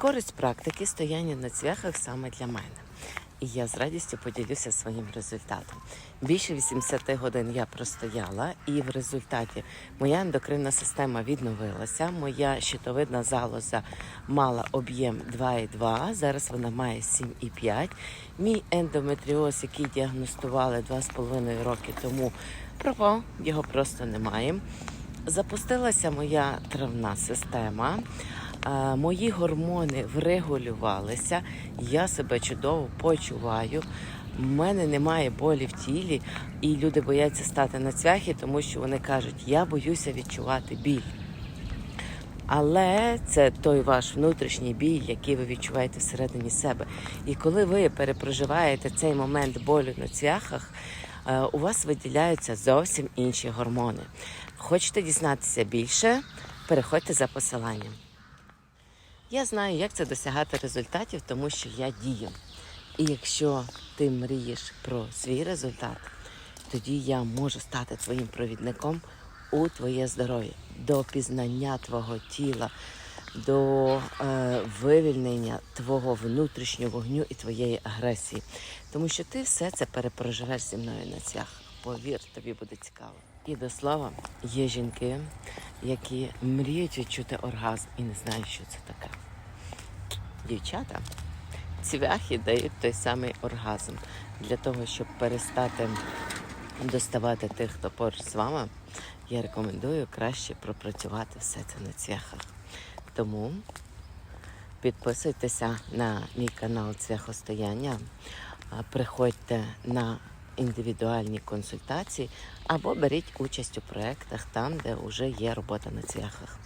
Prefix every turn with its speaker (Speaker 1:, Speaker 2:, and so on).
Speaker 1: Користь практики стояння на цвяхах саме для мене. І я з радістю поділюся своїм результатом. Більше 80 годин я простояла, і в результаті моя ендокринна система відновилася. Моя щитовидна залоза мала об'єм 2,2, зараз вона має 7,5. Мій ендометріоз, який діагностували 2,5 роки тому, пропав, його просто немає. Запустилася моя травна система. Мої гормони врегулювалися, я себе чудово почуваю. У мене немає болі в тілі, і люди бояться стати на цвяхи, тому що вони кажуть, я боюся відчувати біль. Але це той ваш внутрішній біль, який ви відчуваєте всередині себе. І коли ви перепроживаєте цей момент болю на цвяхах, е, у вас виділяються зовсім інші гормони. Хочете дізнатися більше? Переходьте за посиланням. Я знаю, як це досягати результатів, тому що я дію. І якщо ти мрієш про свій результат, тоді я можу стати твоїм провідником у твоє здоров'я, до пізнання твого тіла, до е, вивільнення твого внутрішнього вогню і твоєї агресії. Тому що ти все це перепроживеш зі мною на цвях. Повір, тобі буде цікаво. І до слова, є жінки, які мріють відчути оргазм і не знають, що це таке. Дівчата, цвяхи дають той самий оргазм. Для того, щоб перестати доставати тих, хто поруч з вами, я рекомендую краще пропрацювати все це на цвяхах. Тому підписуйтеся на мій канал Цвяхостояння, приходьте на індивідуальні консультації або беріть участь у проєктах там, де вже є робота на цвяхах.